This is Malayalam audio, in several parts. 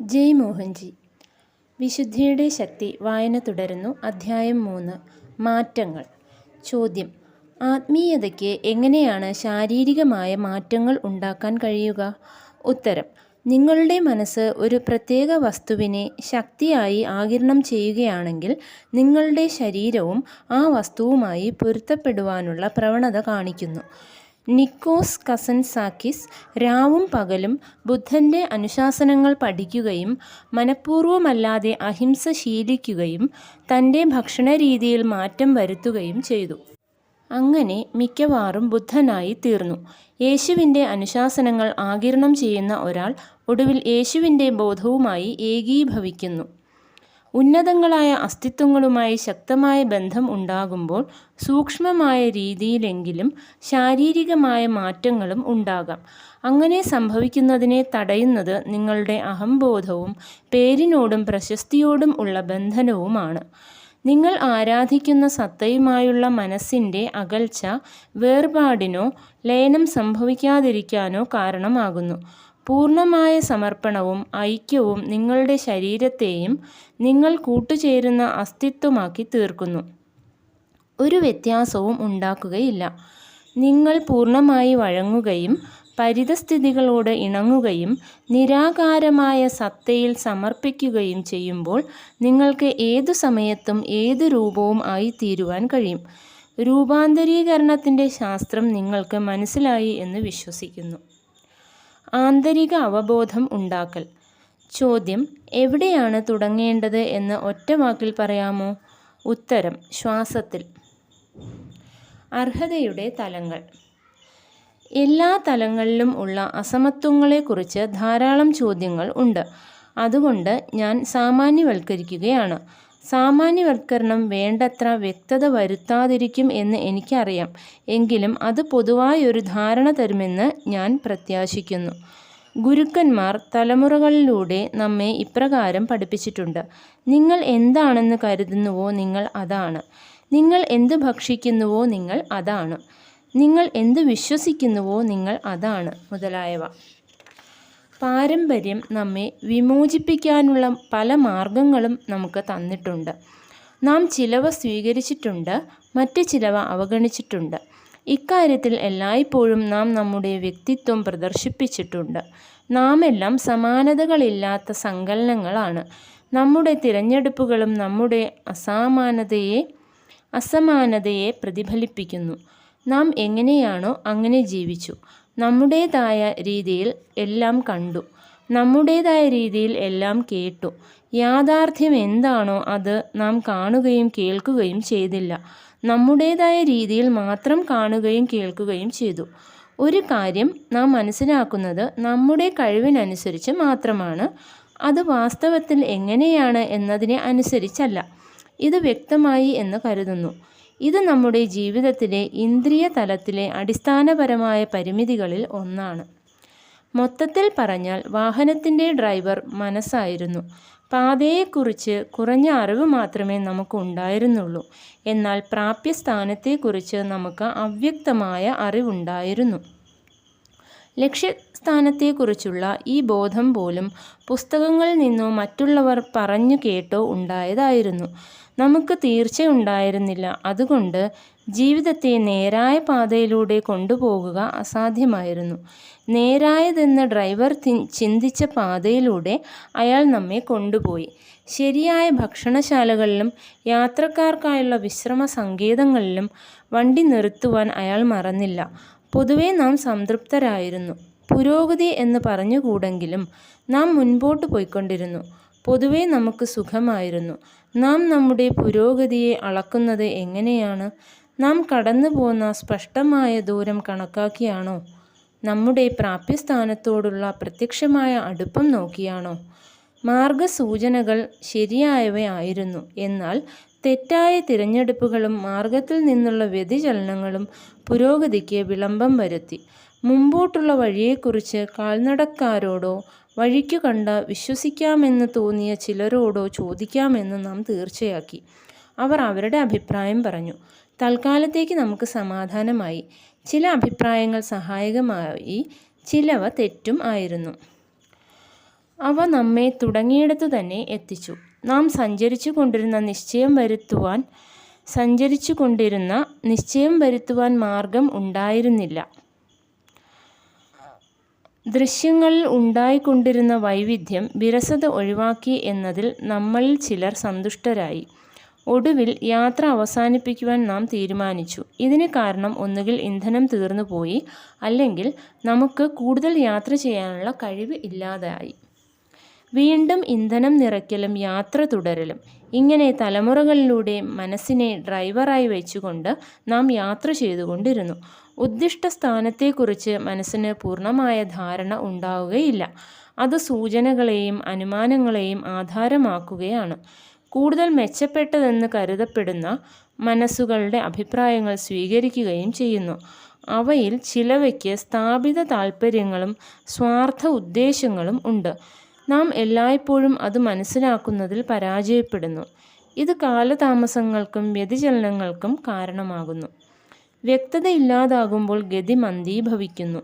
ജയ് മോഹൻജി. വിശുദ്ധിയുടെ ശക്തി വായന തുടരുന്നു. അധ്യായം മൂന്ന്. മാറ്റങ്ങൾ. ചോദ്യം. ആത്മീയതയ്ക്ക് എങ്ങനെയാണ് ശാരീരികമായ മാറ്റങ്ങൾ ഉണ്ടാക്കാൻ കഴിയുക? ഉത്തരം. നിങ്ങളുടെ മനസ്സ് ഒരു പ്രത്യേക വസ്തുവിനെ ശക്തിയായി ആകിരണം ചെയ്യുകയാണെങ്കിൽ നിങ്ങളുടെ ശരീരവും ആ വസ്തുവുമായി പൊരുത്തപ്പെടുവാനുള്ള പ്രവണത കാണിക്കുന്നു. നിക്കോസ് കസൻസാക്കിസ് രാവും പകലും ബുദ്ധന്റെ അനുശാസനങ്ങൾ പഠിക്കുകയും മനഃപൂർവമല്ലാതെ അഹിംസ ശീലിക്കുകയും തന്റെ ഭക്ഷണരീതിയിൽ മാറ്റം വരുത്തുകയും ചെയ്തു. അങ്ങനെ മിക്കവാറും ബുദ്ധനായി തീർന്നു. യേശുവിന്റെ അനുശാസനങ്ങൾ ആകിരണം ചെയ്യുന്ന ഒരാൾ ഒടുവിൽ യേശുവിന്റെ ബോധവുമായി ഏകീഭവിക്കുന്നു. ഉന്നതങ്ങളായ അസ്തിത്വങ്ങളുമായി ശക്തമായ ബന്ധം ഉണ്ടാകുമ്പോൾ സൂക്ഷ്മമായ രീതിയിലെങ്കിലും ശാരീരികമായ മാറ്റങ്ങളും ഉണ്ടാകാം. അങ്ങനെ സംഭവിക്കുന്നതിനെ തടയുന്നത് നിങ്ങളുടെ അഹംബോധവും പേരിനോടും പ്രശസ്തിയോടും ഉള്ള ബന്ധനവുമാണ്. നിങ്ങൾ ആരാധിക്കുന്ന സത്തയുമായുള്ള മനസ്സിന്റെ അകൽച്ച വേർപാടിനോ ലയനം സംഭവിക്കാതിരിക്കാനോ കാരണമാകുന്നു. പൂർണമായ സമർപ്പണവും ഐക്യവും നിങ്ങളുടെ ശരീരത്തെയും നിങ്ങൾ കൂട്ടുചേരുന്ന അസ്തിത്വമാക്കി തീർക്കുന്നു. ഒരു വ്യത്യാസവും ഉണ്ടാക്കുകയില്ല. നിങ്ങൾ പൂർണമായി വഴങ്ങുകയും പരിതസ്ഥിതികളോട് ഇണങ്ങുകയും നിരാകാരമായ സത്തയിൽ സമർപ്പിക്കുകയും ചെയ്യുമ്പോൾ നിങ്ങൾക്ക് ഏതു സമയത്തും ഏത് രൂപവും ആയിത്തീരുവാൻ കഴിയും. രൂപാന്തരീകരണത്തിന്റെ ശാസ്ത്രം നിങ്ങൾക്ക് മനസ്സിലായി എന്ന് വിശ്വസിക്കുന്നു. ആന്തരിക അവബോധം ഉണ്ടാക്കൽ. ചോദ്യം എവിടെയാണ് തുടങ്ങേണ്ടത് എന്ന് ഒറ്റ വാക്കിൽ പറയാമോ? ഉത്തരം ശ്വാസത്തിൽ. അർഹതയുടെ തലങ്ങൾ. എല്ലാ തലങ്ങളിലും ഉള്ള അസമത്വങ്ങളെക്കുറിച്ച് ധാരാളം ചോദ്യങ്ങൾ ഉണ്ട്. അതുകൊണ്ട് ഞാൻ സാമാന്യവൽക്കരിക്കുകയാണ്. സാമാന്യവൽക്കരണം വേണ്ടത്ര വ്യക്തത വരുത്താതിരിക്കും എന്ന് എനിക്കറിയാം. എങ്കിലും അത് പൊതുവായൊരു ധാരണ തരുമെന്ന് ഞാൻ പ്രത്യാശിക്കുന്നു. ഗുരുക്കന്മാർ തലമുറകളിലൂടെ നമ്മെ ഇപ്രകാരം പഠിപ്പിച്ചിട്ടുണ്ട്. നിങ്ങൾ എന്താണെന്ന് കരുതുന്നുവോ നിങ്ങൾ അതാണ്. നിങ്ങൾ എന്ത് ഭക്ഷിക്കുന്നുവോ നിങ്ങൾ അതാണ്. നിങ്ങൾ എന്ത് വിശ്വസിക്കുന്നുവോ നിങ്ങൾ അതാണ് മുതലായവ. പാരമ്പര്യം നമ്മെ വിമോചിപ്പിക്കാനുള്ള പല മാർഗങ്ങളും നമുക്ക് തന്നിട്ടുണ്ട്. നാം ചിലവ സ്വീകരിച്ചിട്ടുണ്ട് മറ്റ് ചിലവ അവഗണിച്ചിട്ടുണ്ട്. ഇക്കാര്യത്തിൽ എല്ലായ്പ്പോഴും നാം നമ്മുടെ വ്യക്തിത്വം പ്രദർശിപ്പിച്ചിട്ടുണ്ട്. നാം എല്ലാം സമാനതകളില്ലാത്ത സങ്കലനങ്ങളാണ്. നമ്മുടെ തിരഞ്ഞെടുപ്പുകളും നമ്മുടെ അസമാനതയെ അസമാനതയെ പ്രതിഫലിപ്പിക്കുന്നു. നാം എങ്ങനെയാണോ അങ്ങനെ ജീവിച്ചു. നമ്മുടേതായ രീതിയിൽ എല്ലാം കണ്ടു. നമ്മുടേതായ രീതിയിൽ എല്ലാം കേട്ടു. യാഥാർത്ഥ്യം എന്താണോ അത് നാം കാണുകയും കേൾക്കുകയും ചെയ്തില്ല. നമ്മുടേതായ രീതിയിൽ മാത്രം കാണുകയും കേൾക്കുകയും ചെയ്തു. ഒരു കാര്യം നാം മനസ്സിലാക്കുന്നത് നമ്മുടെ കഴിവിനനുസരിച്ച് മാത്രമാണ്. അത് വാസ്തവത്തിൽ എങ്ങനെയാണ് എന്നതിനെ അനുസരിച്ചല്ല. ഇത് വ്യക്തമായി എന്ന് കരുതുന്നു. ഇത് നമ്മുടെ ജീവിതത്തിലെ ഇന്ദ്രിയ തലത്തിലെ അടിസ്ഥാനപരമായ പരിമിതികളിൽ ഒന്നാണ്. മൊത്തത്തിൽ പറഞ്ഞാൽ വാഹനത്തിന്റെ ഡ്രൈവർ മനസ്സായിരുന്നു. പാതയെക്കുറിച്ച് കുറഞ്ഞ അറിവ് മാത്രമേ നമുക്ക് ഉണ്ടായിരുന്നുള്ളൂ. എന്നാൽ പ്രാപ്യസ്ഥാനത്തെക്കുറിച്ച് നമുക്ക് അവ്യക്തമായ അറിവുണ്ടായിരുന്നു. ലക്ഷ്യസ്ഥാനത്തെക്കുറിച്ചുള്ള ഈ ബോധം പോലും പുസ്തകങ്ങളിൽ നിന്നോ മറ്റുള്ളവർ പറഞ്ഞു കേട്ടോ ഉണ്ടായതായിരുന്നു. നമുക്ക് തീർച്ചയുണ്ടായിരുന്നില്ല. അതുകൊണ്ട് ജീവിതത്തെ നേരായ പാതയിലൂടെ കൊണ്ടുപോകുക അസാധ്യമായിരുന്നു. നേരായതെന്ന് ഡ്രൈവർ ചിന്തിച്ച പാതയിലൂടെ അയാൾ നമ്മെ കൊണ്ടുപോയി. ശരിയായ ഭക്ഷണശാലകളിലും യാത്രക്കാർക്കായുള്ള വിശ്രമ സങ്കേതങ്ങളിലും വണ്ടി നിർത്തുവാൻ അയാൾ മറന്നില്ല. പൊതുവെ നാം സംതൃപ്തരായിരുന്നു. പുരോഗതി എന്ന് പറഞ്ഞുകൂടെങ്കിലും നാം മുൻപോട്ട് പോയിക്കൊണ്ടിരുന്നു. പൊതുവെ നമുക്ക് സുഖമായിരുന്നു. നാം നമ്മുടെ പുരോഗതിയെ അളക്കുന്നത് എങ്ങനെയാണ്? നാം കടന്നു പോന്ന സ്പഷ്ടമായ ദൂരം കണക്കാക്കിയാണോ? നമ്മുടെ പ്രാപ്യസ്ഥാനത്തോടുള്ള പ്രത്യക്ഷമായ അടുപ്പം നോക്കിയാണോ? മാർഗസൂചനകൾ ശരിയായവയായിരുന്നു എന്നാൽ തെറ്റായ തിരഞ്ഞെടുപ്പുകളും മാർഗത്തിൽ നിന്നുള്ള വ്യതിചലനങ്ങളും പുരോഗതിക്ക് വിളംബം വരുത്തി. മുമ്പോട്ടുള്ള വഴിയെക്കുറിച്ച് കാൽനടക്കാരോടോ വഴിക്ക് കണ്ട വിശ്വസിക്കാമെന്ന് തോന്നിയ ചിലരോടോ ചോദിക്കാമെന്ന് നാം തീർച്ചയാക്കി. അവർ അവരുടെ അഭിപ്രായം പറഞ്ഞു. തൽക്കാലത്തേക്ക് നമുക്ക് സമാധാനമായി. ചില അഭിപ്രായങ്ങൾ സഹായകമായി. ചിലവ തെറ്റും ആയിരുന്നു. അവ നമ്മെ തുടങ്ങിയിടത്തു തന്നെ എത്തിച്ചു. നാം സഞ്ചരിച്ചു കൊണ്ടിരുന്ന നിശ്ചയം വരുത്തുവാൻ സഞ്ചരിച്ചു കൊണ്ടിരുന്ന നിശ്ചയം വരുത്തുവാൻ മാർഗം ഉണ്ടായിരുന്നില്ല. ദൃശ്യങ്ങളിൽ ഉണ്ടായിക്കൊണ്ടിരുന്ന വൈവിധ്യം വിരസത ഒഴിവാക്കി എന്നതിൽ നമ്മളിൽ ചിലർ സന്തുഷ്ടരായി. ഒടുവിൽ യാത്ര അവസാനിപ്പിക്കുവാൻ നാം തീരുമാനിച്ചു. ഇതിന് കാരണം ഒന്നുകിൽ ഇന്ധനം തീർന്നുപോയി അല്ലെങ്കിൽ നമുക്ക് കൂടുതൽ യാത്ര ചെയ്യാനുള്ള കഴിവ് ഇല്ലാതായി. വീണ്ടും ഇന്ധനം നിറയ്ക്കലും യാത്ര തുടരലും. ഇങ്ങനെ തലമുറകളിലൂടെ മനസ്സിനെ ഡ്രൈവറായി വെച്ചുകൊണ്ട് നാം യാത്ര ചെയ്തുകൊണ്ടിരുന്നു. ഉദ്ദിഷ്ട സ്ഥാനത്തെക്കുറിച്ച് മനസ്സിന് പൂർണമായ ധാരണ ഉണ്ടാവുകയില്ല. അത് സൂചനകളെയും അനുമാനങ്ങളെയും ആധാരമാക്കുകയാണ്. കൂടുതൽ മെച്ചപ്പെട്ടതെന്ന് കരുതപ്പെടുന്ന മനസ്സുകളുടെ അഭിപ്രായങ്ങൾ സ്വീകരിക്കുകയും ചെയ്യുന്നു. അവയിൽ ചിലവയ്ക്ക് സ്ഥാപിത താൽപ്പര്യങ്ങളും സ്വാർത്ഥ ഉദ്ദേശങ്ങളും ഉണ്ട്. നാം എല്ലായ്പ്പോഴും അത് മനസ്സിലാക്കുന്നതിൽ പരാജയപ്പെടുന്നു. ഇത് കാലതാമസങ്ങൾക്കും വ്യതിചലനങ്ങൾക്കും കാരണമാകുന്നു. വ്യക്തത ഇല്ലാതാകുമ്പോൾ ഗതി മന്ദീഭവിക്കുന്നു.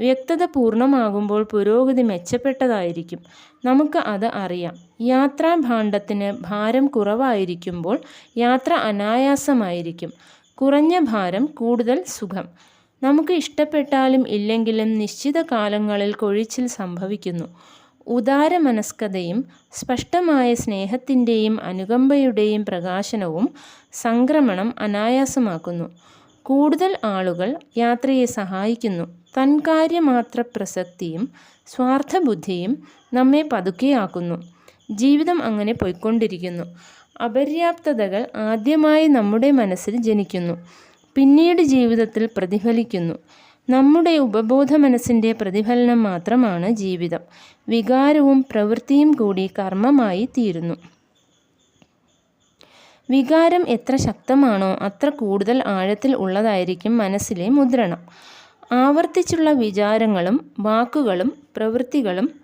വ്യക്തത പൂർണമാകുമ്പോൾ പുരോഗതി മെച്ചപ്പെട്ടതായിരിക്കും. നമുക്ക് അത് അറിയാം. യാത്രാഭാണ്ഡത്തിന് ഭാരം കുറവായിരിക്കുമ്പോൾ യാത്ര അനായാസമായിരിക്കും. കുറഞ്ഞ ഭാരം കൂടുതൽ സുഖം. നമുക്ക് ഇഷ്ടപ്പെട്ടാലും ഇല്ലെങ്കിലും നിശ്ചിത കാലങ്ങളിൽ കൊഴിച്ചിൽ സംഭവിക്കുന്നു. ഉദാരമനസ്കതയും സ്പഷ്ടമായ സ്നേഹത്തിന്റെയും അനുകമ്പയുടെയും പ്രകാശനവും സംക്രമണം അനായാസമാക്കുന്നു. കൂടുതൽ ആളുകൾ യാത്രയെ സഹായിക്കുന്നു. തൻകാര്യമാത്ര പ്രസക്തിയും സ്വാർത്ഥബുദ്ധിയും നമ്മെ പതുക്കെയാക്കുന്നു. ജീവിതം അങ്ങനെ പോയിക്കൊണ്ടിരിക്കുന്നു. അപര്യാപ്തതകൾ ആദ്യമായി നമ്മുടെ മനസ്സിൽ ജനിക്കുന്നു. പിന്നീട് ജീവിതത്തിൽ പ്രതിഫലിക്കുന്നു. നമ്മുടെ ഉപബോധ മനസ്സിന്റെ പ്രതിഫലനം മാത്രമാണ് ജീവിതം. വികാരവും പ്രവൃത്തിയും കൂടി കർമ്മമായി തീരുന്നു. വികാരം എത്ര ശക്തമാണോ അത്ര കൂടുതൽ ആഴത്തിൽ ഉള്ളതായിരിക്കും മനസ്സിലെ മുദ്രണം. ആവർത്തിച്ചുള്ള വിചാരങ്ങളും വാക്കുകളും പ്രവൃത്തികളും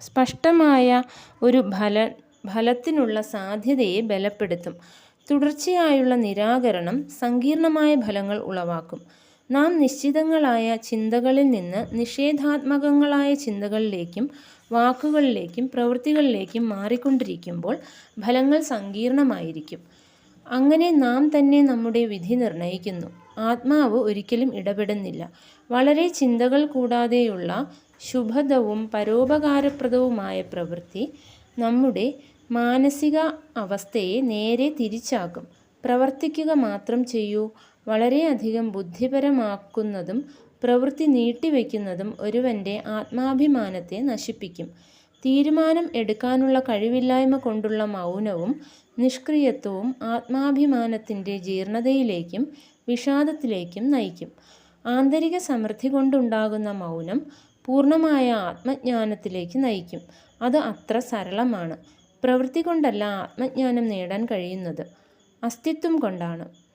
സ്പഷ്ടമായ ഒരു ഫല ഫലത്തിനുള്ള സാധ്യതയെ ബലപ്പെടുത്തും. തുടർച്ചയായുള്ള നിരാകരണം സങ്കീർണമായ ഫലങ്ങൾ ഉളവാക്കും. നാം നിശ്ചിതങ്ങളായ ചിന്തകളിൽ നിന്ന് നിഷേധാത്മകങ്ങളായ ചിന്തകളിലേക്കും വാക്കുകളിലേക്കും പ്രവൃത്തികളിലേക്കും മാറിക്കൊണ്ടിരിക്കുമ്പോൾ ഫലങ്ങൾ സങ്കീർണമായിരിക്കും. അങ്ങനെ നാം തന്നെ നമ്മുടെ വിധി നിർണയിക്കുന്നു. ആത്മാവ് ഒരിക്കലും ഇടപെടുന്നില്ല. വളരെ ചിന്തകൾ കൂടാതെയുള്ള ശുഭദവും പരോപകാരപ്രദവുമായ പ്രവൃത്തി നമ്മുടെ മാനസിക അവസ്ഥയെ നേരെ തിരിച്ചാക്കും. പ്രവർത്തിക്കുക മാത്രം ചെയ്യൂ. വളരെയധികം ബുദ്ധിപരമാക്കുന്നതും പ്രവൃത്തി നീട്ടിവെക്കുന്നതും ഒരുവന്റെ ആത്മാഭിമാനത്തെ നശിപ്പിക്കും. തീരുമാനം എടുക്കാനുള്ള കഴിവില്ലായ്മ കൊണ്ടുള്ള മൗനവും നിഷ്ക്രിയത്വവും ആത്മാഭിമാനത്തിന്റെ ജീർണതയിലേക്കും വിഷാദത്തിലേക്കും നയിക്കും. ആന്തരിക സമൃദ്ധി കൊണ്ടുണ്ടാകുന്ന മൗനം പൂർണമായ ആത്മജ്ഞാനത്തിലേക്ക് നയിക്കും. അത് അത്ര സരളമാണ്. പ്രവൃത്തി കൊണ്ടല്ല ആത്മജ്ഞാനം നേടാൻ കഴിയുന്നത്. അസ്തിത്വം കൊണ്ടാണ്.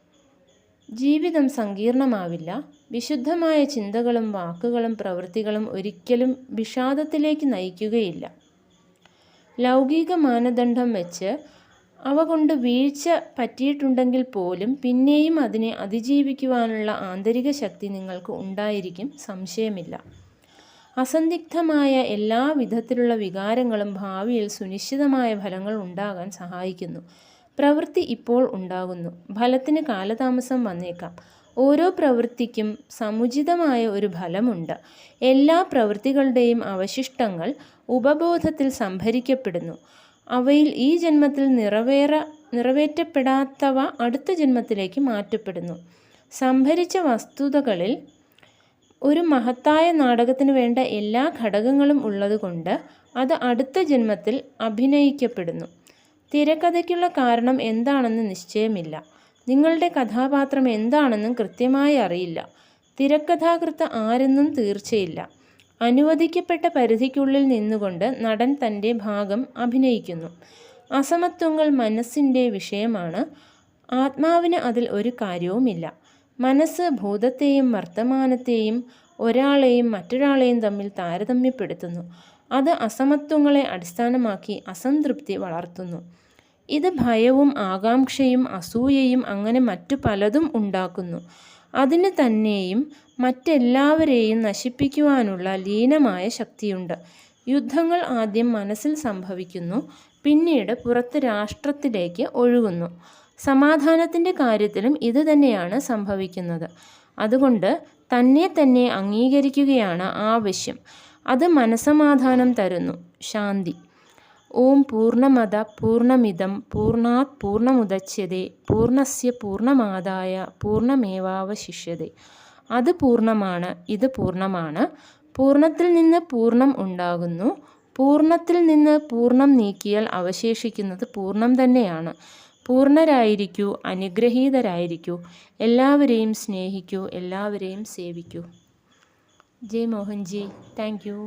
ജീവിതം സങ്കീർണമാവില്ല. വിശുദ്ധമായ ചിന്തകളും വാക്കുകളും പ്രവൃത്തികളും ഒരിക്കലും വിഷാദത്തിലേക്ക് നയിക്കുകയില്ല. ലൗകിക മാനദണ്ഡം വെച്ച് അവ കൊണ്ട് വീഴ്ച പറ്റിയിട്ടുണ്ടെങ്കിൽ പോലും പിന്നെയും അതിനെ അതിജീവിക്കുവാനുള്ള ആന്തരിക ശക്തി നിങ്ങൾക്ക് ഉണ്ടായിരിക്കും. സംശയമില്ല. അസന്ധിഗ്ധമായ എല്ലാ വിധത്തിലുള്ള വികാരങ്ങളും ഭാവിയിൽ സുനിശ്ചിതമായ ഫലങ്ങൾ ഉണ്ടാകാൻ സഹായിക്കുന്നു. പ്രവൃത്തി ഇപ്പോൾ ഉണ്ടാകുന്നു. ഫലത്തിന് കാലതാമസം വന്നേക്കാം. ഓരോ പ്രവൃത്തിക്കും സമുചിതമായ ഒരു ഫലമുണ്ട്. എല്ലാ പ്രവൃത്തികളുടെയും അവശിഷ്ടങ്ങൾ ഉപബോധത്തിൽ സംഭരിക്കപ്പെടുന്നു. അവയിൽ ഈ ജന്മത്തിൽ നിറവേറ നിറവേറ്റപ്പെടാത്തവ അടുത്ത ജന്മത്തിലേക്ക് മാറ്റപ്പെടുന്നു. സംഭരിച്ച വസ്തുതകളിൽ ഒരു മഹത്തായ നാടകത്തിന് വേണ്ട എല്ലാ ഘടകങ്ങളും ഉള്ളതുകൊണ്ട് അത് അടുത്ത ജന്മത്തിൽ അഭിനയിക്കപ്പെടുന്നു. തിരക്കഥയ്ക്കുള്ള കാരണം എന്താണെന്ന് നിശ്ചയമില്ല. നിങ്ങളുടെ കഥാപാത്രം എന്താണെന്നും കൃത്യമായി അറിയില്ല. തിരക്കഥാകൃത്ത് ആരെന്നും തീർച്ചയില്ല. അനുവദിക്കപ്പെട്ട പരിധിക്കുള്ളിൽ നിന്നുകൊണ്ട് നടൻ തന്റെ ഭാഗം അഭിനയിക്കുന്നു. അസമത്വങ്ങൾ മനസ്സിന്റെ വിഷയമാണ്. ആത്മാവിന് അതിൽ ഒരു കാര്യവുമില്ല. മനസ്സ് ഭൂതത്തെയും വർത്തമാനത്തെയും ഒരാളെയും മറ്റൊരാളെയും തമ്മിൽ താരതമ്യപ്പെടുത്തുന്നു. അത് അസമത്വങ്ങളെ അടിസ്ഥാനമാക്കി അസംതൃപ്തി വളർത്തുന്നു. ഇത് ഭയവും ആകാംക്ഷയും അസൂയയും അങ്ങനെ മറ്റു പലതും ഉണ്ടാക്കുന്നു. അതിന് തന്നെയും മറ്റെല്ലാവരെയും നശിപ്പിക്കുവാനുള്ള ലീനമായ ശക്തിയുണ്ട്. യുദ്ധങ്ങൾ ആദ്യം മനസ്സിൽ സംഭവിക്കുന്നു പിന്നീട് പുറത്ത് രാഷ്ട്രത്തിലേക്ക് ഒഴുകുന്നു. സമാധാനത്തിന്റെ കാര്യത്തിലും ഇത് തന്നെയാണ് സംഭവിക്കുന്നത്. അതുകൊണ്ട് തന്നെ തന്നെ അംഗീകരിക്കുകയാണ് ആവശ്യം. അത് മനസമാധാനം തരുന്നു. ശാന്തി. ഓം പൂർണമത പൂർണമിതം പൂർണാത് പൂർണമുദച്യതേ പൂർണസ്യ പൂർണമാതായ പൂർണമേവാവശിഷ്യതേ അത് പൂർണമാണ് ഇത് പൂർണമാണ് പൂർണത്തിൽ നിന്ന് പൂർണം ഉണ്ടാകുന്നു. പൂർണത്തിൽ നിന്ന് പൂർണം നീക്കിയാൽ അവശേഷിക്കുന്നത് പൂർണം തന്നെയാണ്. പൂർണരായിരിക്കൂ അനുഗ്രഹീതരായിരിക്കൂ. എല്ലാവരെയും സ്നേഹിക്കൂ എല്ലാവരെയും സേവിക്കൂ. ജയ് മോഹൻജി താങ്ക് യു